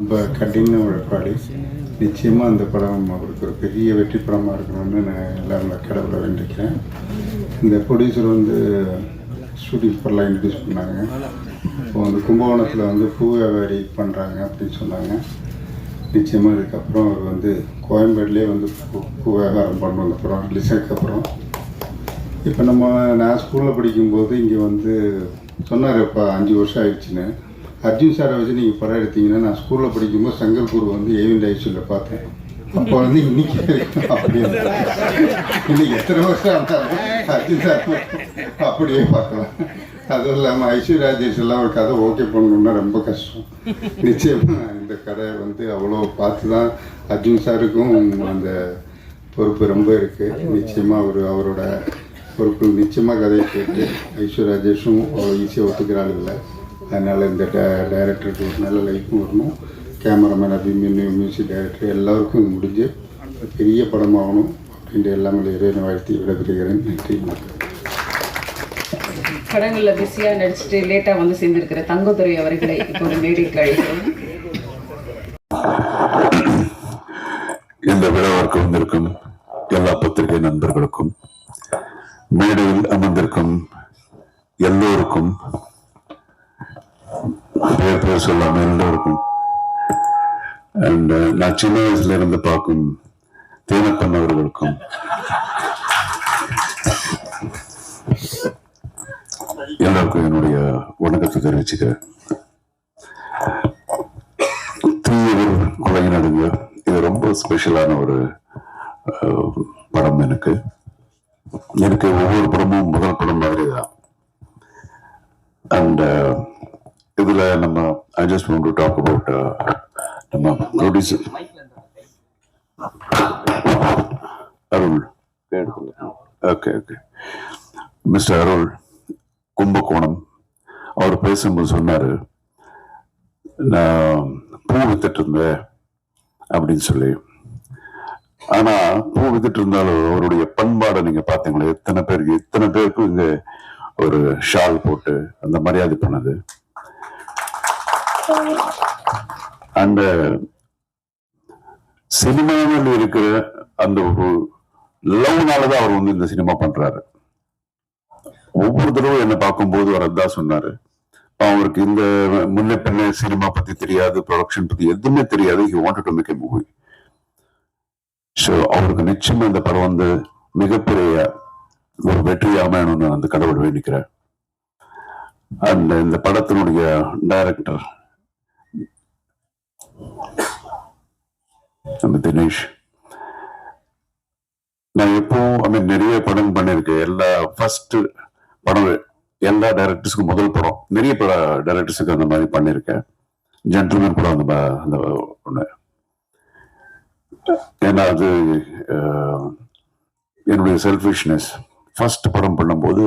ரொம்ப கடின உழைப்பாளி நிச்சயமாக அந்த படம் அவருக்கு ஒரு பெரிய வெற்றி படமாக இருக்கணும்னு நான் எல்லாரும் கடவுளை வேண்டிக்கிறேன். இந்த ப்ரொடியூசர் வந்து ஸ்டூடியோ படலாம் இன்ட்ரடியூஸ் பண்ணாங்க. இப்போ வந்து கும்பகோணத்தில் வந்து பூ வியாபாரி பண்ணுறாங்க அப்படின்னு சொன்னாங்க. நிச்சயமாக இதுக்கப்புறம் அவர் வந்து கோயம்பேடுலேயே வந்து பூ பூ வியாபாரம் பண்ணணும் அந்த படம் அப்புறம். இப்போ நம்ம நான் ஸ்கூலில் படிக்கும்போது இங்கே வந்து சொன்னார் இப்போ அஞ்சு வருஷம் ஆயிடுச்சுன்னு. அர்ஜுன் சாரை வச்சு நீங்கள் படம் எடுத்தீங்கன்னா நான் ஸ்கூலில் படிக்கும்போது சங்கல்பூர் வந்து ஏவின் டைசூரில் பார்த்தேன். அப்போ வந்து இன்னைக்கு வரைக்கும் அப்படியே இன்னைக்கு எத்தனை வருஷம் ஆனாலும் அர்ஜுன் சார் அப்படியே பார்க்கலாம். அதுவும் இல்லாமல் ஐஸ்வர்யா ராஜேஷ் எல்லாம் ஒரு கதை ஓகே பண்ணணும்னா ரொம்ப கஷ்டம். நிச்சயமாக இந்த கதை வந்து அவ்வளோ பார்த்து தான் அர்ஜுன் சாருக்கும் அந்த பொறுப்பு ரொம்ப இருக்குது நிச்சயமாக அவர் அவரோட பொறுப்பு நிச்சயமாக கதையை கேட்டு ஐஸ்வர்யா ராஜேஷும் அவ்வளோ ஈஸியாக ஒத்துக்கிறாள் இல்லை. அதனால் இந்த டே டைரக்டருக்கு ஒரு நல்ல லைஃப்பும் வரணும். கேமராமேன் அபிமன்யு மியூசிக் டைரக்டர் எல்லாருக்கும் முடிஞ்சு ஒரு பெரிய படமாகணும் அப்படின்ற எல்லாமே இறைவனை வாழ்த்தி விடைபெறுகிறேன். நன்றி வணக்கம். படங்களில் பிஸியாக நடிச்சுட்டு லேட்டாக வந்து சேர்ந்திருக்கிற தங்கத்துறை அவர்களை இப்போ ஒரு மேடைக்கு அழைக்கிறோம் இந்த விழாவிற்கு வந்திருக்கும் எல்லா பத்திரிகை நண்பர்களுக்கும் மேடையில் அமர்ந்திருக்கும் எல்லோருக்கும் பேர் பேர் சொல்லாம எல்லோருக்கும் அண்ட் uh, நான் சின்ன வயசுல இருந்து பார்க்கும் தேனப்பன் அவர்களுக்கும். எல்லாருக்கும் என்னுடைய வணக்கத்தை தெரிவிச்சுக்கிறேன். தீயவர் கொலை நடுங்க இது ரொம்ப ஸ்பெஷலான ஒரு அஹ், படம் எனக்கு. எனக்கு ஒவ்வொரு படமும் முதல் படம் மாதிரி தான் அண்ட் இதுல நம்ம I just want to talk about நம்ம producer Arul. Okay okay mister Arul Kumbakonam. அவர் பேசும்போது சொன்னாரு நான் பூ வித்துட்டு இருந்தேன் அப்படின்னு சொல்லி. ஆனா பூ வித்துட்டு இருந்தாலும் அவருடைய பண்பாடை நீங்க பாத்தீங்களா எத்தனை பேருக்கு எத்தனை பேருக்கு இங்க ஒரு ஷால் போட்டு அந்த மரியாதை பண்ணது. அந்த சினிமாவில் இருக்கிற அந்த ஒரு லவ்னாலதான் அவர் வந்து இந்த சினிமா பண்றாரு. ஒவ்வொரு தடவை என்ன பார்க்கும்போது அவர் அதான் சொன்னாரு. அவருக்கு இந்த முன்ன பின்ன சினிமா பத்தி தெரியாது ப்ரொடக்ஷன் பத்தி எதுவுமே தெரியாது. He want to make a movie so அவருக்கு நிச்சயமா இந்த படம் வந்து மிகப்பெரிய ஒரு வெற்றி அமையணும்னு அந்த கடவுள் வேண்டிக்கிறேன். அண்ட் இந்த படத்தினுடைய டைரக்டர் அந்த தினேஷ். நான் எப்போ ஐ மீன் நிறைய படம் பண்ணியிருக்கேன் எல்லா ஃபர்ஸ்ட் படம் எல்லா டைரக்டர்ஸுக்கும் முதல் படம் நிறைய பட டைரக்டர்ஸுக்கு அந்த மாதிரி பண்ணியிருக்கேன் ஜென்டில்மேன் படம் அந்த அந்த ஒன்று ஏன்னா அது அஹ், என்னுடைய செல்ஃபிஷ்னஸ் ஃபர்ஸ்ட் படம் பண்ணும்போது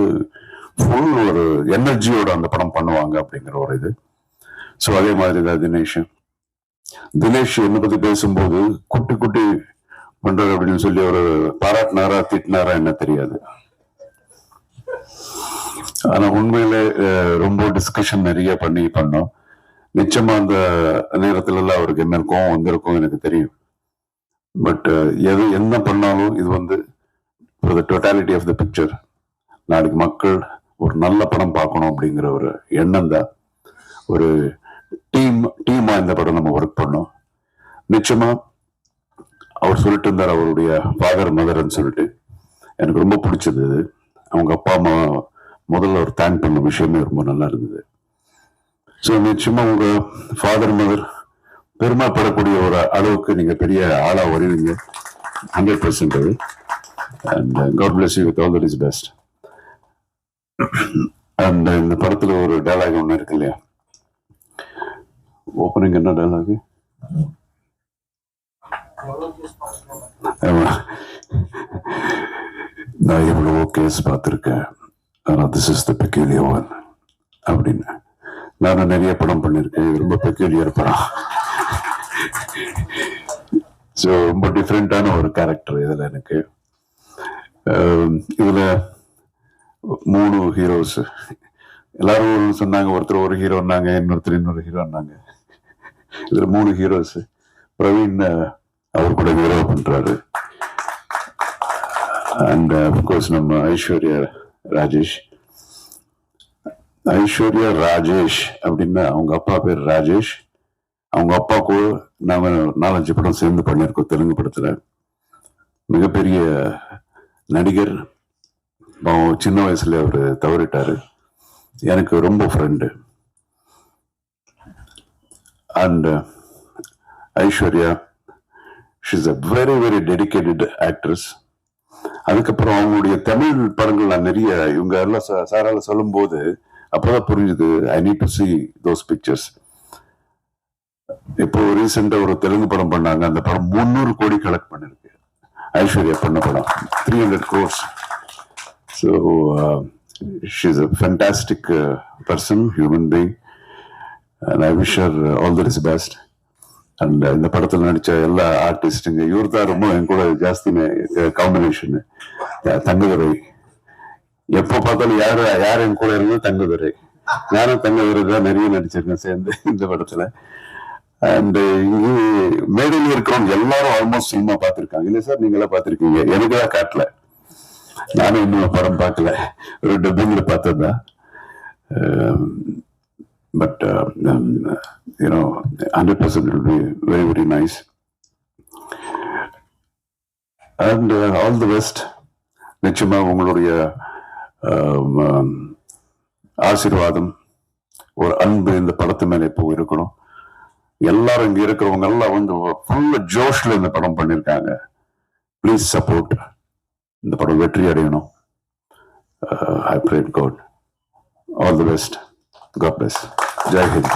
ஃபுல் ஒரு எனர்ஜியோட அந்த படம் பண்ணுவாங்க அப்படிங்கிற ஒரு இது. ஸோ அதே மாதிரி தான் தினேஷ் தினேஷ் என்னை பத்தி பேசும்போது குட்டி குட்டி பண்றாரு அப்படின்னு சொல்லி ஒரு பாராட்டினாரா திட்டினாரா என்ன தெரியாது. ஆனா உண்மையிலே ரொம்ப டிஸ்கஷன் நிறைய பண்ணி பண்ணோம். நிச்சயமா அந்த நேரத்துல எல்லாம் அவருக்கு என்ன கோவம் வந்திருக்கும் எனக்கு தெரியும். பட் எது என்ன பண்ணாலும் இது வந்து for the totality of the picture நாளைக்கு மக்கள் ஒரு நல்ல படம் பார்க்கணும் அப்படிங்கிற ஒரு எண்ணம் தான். ஒரு டீம் டீமா இந்த படம் நம்ம ஒர்க் பண்ணோம். நிச்சயமா அவர் சொல்லிட்டு இருந்தார் அவருடைய ஃபாதர் மதர்ன்னு சொல்லிட்டு. எனக்கு ரொம்ப பிடிச்சது அது அவங்க அப்பா அம்மா முதல்ல ஒரு தேங்க் பண்ண விஷயமே ரொம்ப நல்லா இருந்தது. ஸோ நிச்சயமா உங்க ஃபாதர் மதர் பெருமைப்படக்கூடிய ஒரு அளவுக்கு நீங்க பெரிய ஆளா வருவீங்க. Hundred percent and God bless you with all that is best and இந்த படத்துல ஒரு டயலாக் ஒன்று இருக்கு இல்லையா? ஓப்பனிங் என்ன டயலாக் நான் எவ்வளவோ கேஸ் பார்த்துருக்கேன். ஆனால் this is the peculiar one அப்படின்னு. நான் நிறைய படம் பண்ணியிருக்கேன் இது ரொம்ப பெக்யூலியர் படம். ஸோ ரொம்ப டிஃப்ரெண்டான ஒரு கேரக்டர் இதில் எனக்கு. Um, இதில் மூணு ஹீரோஸ் எல்லாரும் சொன்னாங்க ஒருத்தர் ஒரு ஹீரோன்னாங்க இன்னொருத்தர் இன்னொரு ஹீரோன்னாங்க இதுல மூணு ஹீரோஸ் பிரவீன் அவர் கூட ஹீரோ பண்றாரு. அண்ட் அப்கோர்ஸ் நம்ம ஐஸ்வர்யா ராஜேஷ். ஐஸ்வர்யா ராஜேஷ் அப்படின்னா அவங்க அப்பா பேர் ராஜேஷ். அவங்க அப்பா கூட நாம நாலஞ்சு படம் சேர்ந்து பண்ணியிருக்கோம் தெலுங்கு படத்துல. மிகப்பெரிய நடிகர். சின்ன வயசுல அவர் தவறிட்டாரு. எனக்கு ரொம்ப friend and Aishwarya she's a very very dedicated actress அதுக்கப்புறம் அவங்களுடைய தமிழ் படங்கள் நான் நிறைய இவங்க எல்லாம் சா- சாரால சொல்லும்போது அப்போதான் புரிஞ்சுது I need to see those pictures இப்போ ரீசெண்டாக ஒரு தெலுங்கு படம் பண்ணாங்க அந்த படம் முந்நூறு கோடி கலெக்ட் பண்ணிருக்கு. ஐஸ்வர்யா பண்ண படம் three hundred crores so she's a fantastic person human being and I wish her all the is best and இந்த படத்தில் நடித்த எல்லா ஆர்டிஸ்ட்டுங்க இவர் தான் ரொம்ப என் கூட ஜாஸ்தின்னு uh, காம்பினேஷன் தங்கதுரை. எப்போ பார்த்தாலும் யார் யார் என் கூட இருந்தது தங்கதுரை. நானும் தங்கதுரை தான் நிறைய நடிச்சிருக்கேன் சேர்ந்து இந்த படத்தில். அண்ட் uh, இது மேடையில் இருக்கிறவங்க எல்லாரும் ஆல்மோஸ்ட் சினிமா பார்த்துருக்காங்க. இல்லை சார் நீங்களா பார்த்துருக்கீங்க. எனக்கு தான் காட்டல. நானும் இன்னும் படம் பார்க்கல. ஒரு தான் but you know hundred percent will be very very nice and all the best நிச்சயமாக உங்களுடைய um, um, ஆசீர்வாதம் ஒரு அன்பு இந்த படத்து மேலே இப்போ இருக்கணும். எல்லாரும் இங்கே இருக்கிறவங்க எல்லாம் வந்து ஃபுல்ல ஜோஷ்ல இந்த படம் பண்ணிருக்காங்க. ப்ளீஸ் சப்போர்ட் இந்த படம் வெற்றி அடையணும். I pray God all the best God bless Jai Hind